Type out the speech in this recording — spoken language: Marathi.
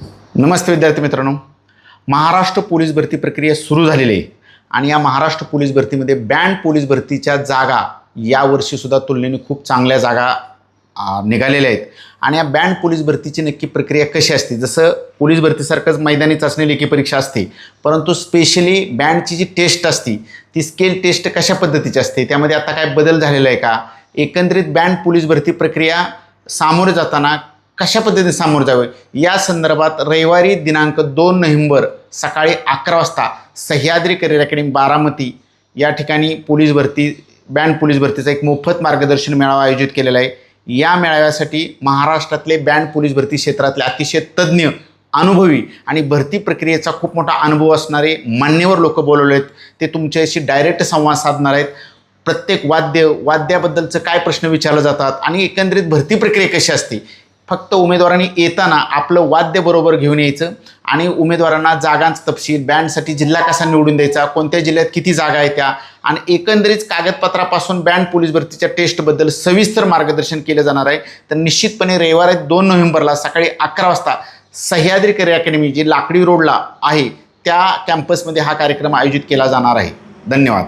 नमस्ते विद्यार्थी मित्रांनो. महाराष्ट्र पोलीस भरती प्रक्रिया सुरू झालेली आहे. आणि या महाराष्ट्र पोलीस भरतीमध्ये बँड पोलीस भरतीच्या जागा यावर्षीसुद्धा तुलनेने खूप चांगल्या जागा निघालेल्या आहेत. आणि या बँड पोलीस भरतीची नक्की प्रक्रिया कशी असते? जसं पोलीस भरतीसारखंच मैदानी चाचणी लेखी परीक्षा असते परंतु स्पेशली बँडची जी टेस्ट असते ती स्केल टेस्ट कशा पद्धतीची असते? त्यामध्ये आता काय बदल झालेला आहे का? एकंदरीत बँड पोलीस भरती प्रक्रिया सामोरे जाताना कशा पद्धतीने सामोरं जावे? या संदर्भात रविवारी दिनांक दोन नोव्हेंबर सकाळी अकरा वाजता सह्याद्री करिअर अकॅडमी बारामती या ठिकाणी पोलीस भरती बँड पोलीस भरतीचा एक मोफत मार्गदर्शन मेळावा आयोजित केलेला आहे. या मेळाव्यासाठी महाराष्ट्रातले बँड पोलीस भरती क्षेत्रातले अतिशय तज्ज्ञ अनुभवी आणि भरती प्रक्रियेचा खूप मोठा अनुभव असणारे मान्यवर लोक बोलवले आहेत. ते तुमच्याशी डायरेक्ट संवाद साधणार आहेत. प्रत्येक वाद्य वाद्याबद्दलचं काय प्रश्न विचारले जातात आणि एकंदरीत भरती प्रक्रिया कशी असते फक्त उमेदवारांनी येताना आपलं वाद्य बरोबर घेऊन यायचं आणि उमेदवारांना जागांचा तपशील बँडसाठी जिल्हा कसा निवडून द्यायचा कोणत्या जिल्ह्यात किती जागा आहेत त्या आणि एकंदरीत कागदपत्रापासून बँड पोलीस भरतीच्या टेस्टबद्दल सविस्तर मार्गदर्शन केलं जाणार आहे. तर निश्चितपणे रविवारी दोन नोव्हेंबरला सकाळी अकरा वाजता सह्याद्री करिअर अकॅडमी जी लाकडी रोडला आहे त्या कॅम्पसमध्ये हा कार्यक्रम आयोजित केला जाणार आहे. धन्यवाद.